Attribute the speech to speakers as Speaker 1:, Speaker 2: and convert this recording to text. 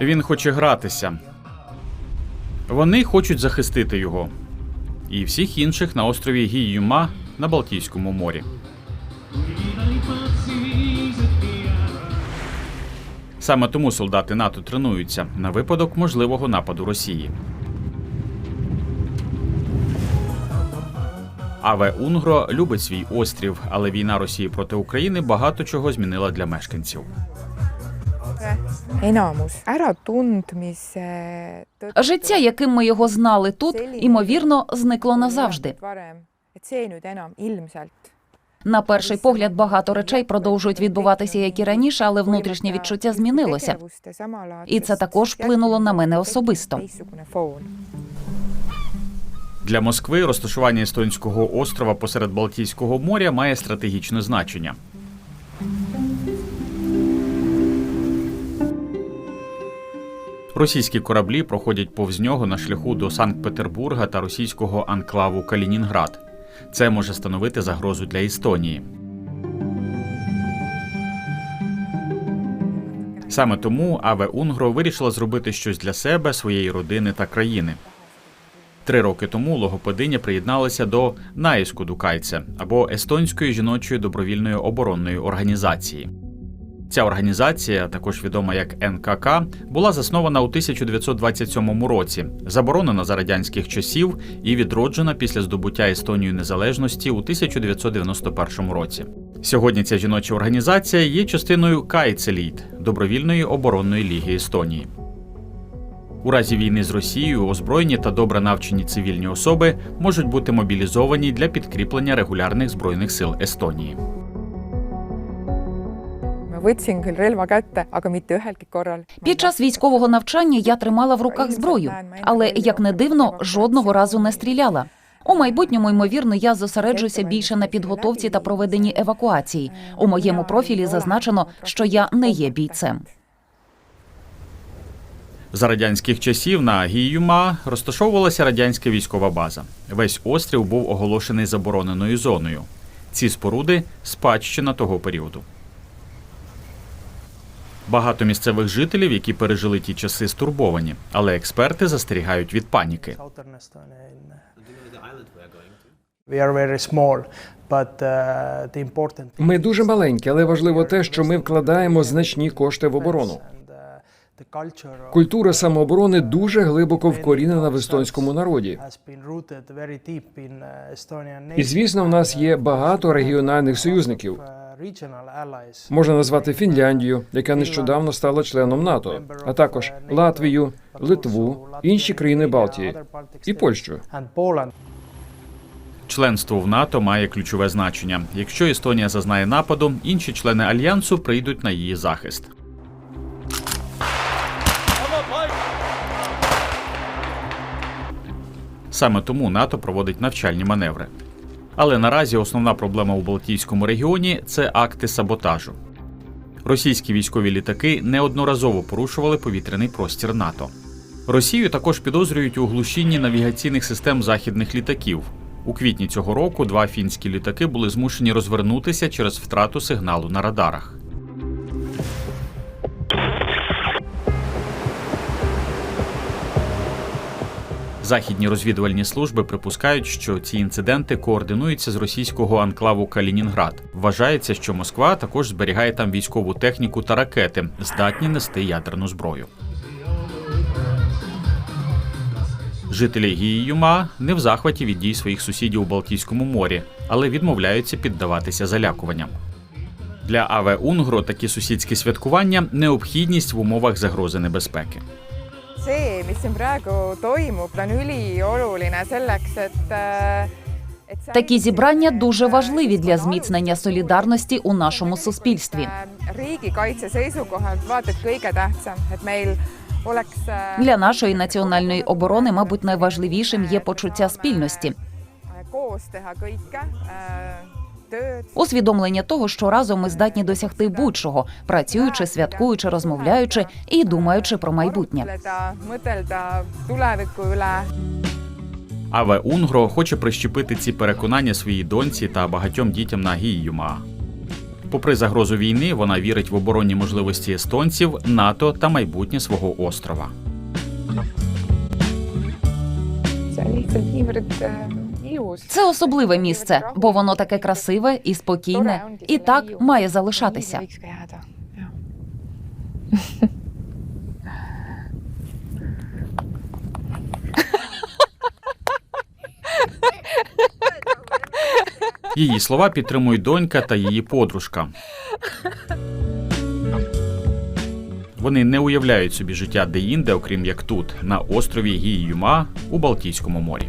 Speaker 1: Він хоче гратися. Вони хочуть захистити його і всіх інших на острові Гіюма на Балтійському морі. Саме тому солдати НАТО тренуються на випадок можливого нападу Росії. Аве Унгро любить свій острів, але війна Росії проти України багато чого змінила для мешканців.
Speaker 2: Enamus äratundmise
Speaker 3: Життя, яким ми його знали тут, імовірно, зникло назавжди.
Speaker 2: see nüüd enam ilmselt
Speaker 3: На перший погляд, багато речей продовжують відбуватися, як і раніше, але внутрішнє відчуття змінилося. І це також вплинуло на мене особисто.
Speaker 1: Для Москви розташування естонського острова посеред Балтійського моря має стратегічне значення. Російські кораблі проходять повз нього на шляху до Санкт-Петербурга та російського анклаву Калінінград. Це може становити загрозу для Естонії. Саме тому Аве Унгро вирішила зробити щось для себе, своєї родини та країни. Три роки тому логопединя приєдналася до наїску Дукайце або естонської жіночої добровільної оборонної організації. Ця організація, також відома як НКК, була заснована у 1927 році, заборонена за радянських часів і відроджена після здобуття Естонії незалежності у 1991 році. Сьогодні ця жіноча організація є частиною Кайцеліт добровільної оборонної ліги Естонії. У разі війни з Росією озброєні та добре навчені цивільні особи можуть бути мобілізовані для підкріплення регулярних збройних сил Естонії.
Speaker 2: Võtsin küll relva kätte, aga mitte ühelgi korral.
Speaker 3: Під час військового навчання я тримала в руках зброю, але як не дивно, жодного разу не стріляла. У майбутньому, ймовірно, я зосереджуся більше на підготовці та проведенні евакуації. У моєму профілі зазначено, що я не є бійцем.
Speaker 1: За радянських часів на Гіюма розташовувалася радянська військова база. Весь острів був оголошений забороненою зоною. Ці споруди спадщина того періоду. Багато місцевих жителів, які пережили ті часи, стурбовані, але експерти застерігають від паніки.
Speaker 4: Uh,
Speaker 5: Ми дуже маленькі, але важливо те, що ми вкладаємо значні кошти в оборону.
Speaker 4: uh,
Speaker 5: Культура самооборони дуже глибоко вкорінена в естонському народі.
Speaker 4: uh,
Speaker 5: І звісно, в нас є багато регіональних союзників. Можна назвати Фінляндію, яка нещодавно стала членом НАТО, а також Латвію, Литву, інші країни Балтії і Польщу.
Speaker 1: Членство в НАТО має ключове значення. Якщо Естонія зазнає нападу, інші члени альянсу прийдуть на її захист. Саме тому НАТО проводить навчальні маневри. Але наразі основна проблема у Балтійському регіоні це акти саботажу. Російські військові літаки неодноразово порушували повітряний простір НАТО. Росію також підозрюють у глушінні навігаційних систем західних літаків. У квітні цього року два фінські літаки були змушені розвернутися через втрату сигналу на радарах. Західні розвідувальні служби припускають, що ці інциденти координуються з російського анклаву Калінінград. Вважається, що Москва також зберігає там військову техніку та ракети, здатні нести ядерну зброю. Жителі Гіюма не в захваті від дій своїх сусідів у Балтійському морі, але відмовляються піддаватися залякуванням. Для Аве Унгро такі сусідські святкування необхідність в умовах загрози небезпеки.
Speaker 2: Mis siin praegu toimub, on ülioluline selleks, et äh,
Speaker 3: Такі зібрання дуже важливі для зміцнення солідарності у нашому суспільстві.
Speaker 2: Äh, riigikaitse seisukohalt vaata et kõige tähtsam, et meil oleks äh,
Speaker 3: Для нашої національної оборони, мабуть, найважливішим є почуття спільності,
Speaker 2: koos teha kõike
Speaker 3: усвідомлення того, що разом ми здатні досягти будь-чого, працюючи, святкуючи, розмовляючи і думаючи про майбутнє.
Speaker 1: Аве Унгро хоче прищепити ці переконання своїй доньці та багатьом дітям на Гіюма. Попри загрозу війни, вона вірить в оборонні можливості естонців, НАТО та майбутнє свого острова.
Speaker 3: Це особливе місце, бо воно таке красиве і спокійне, і так має залишатися.
Speaker 1: Її слова підтримують донька та її подружка. Вони не уявляють собі життя де-інде, окрім як тут, на острові Гіюма у Балтійському морі.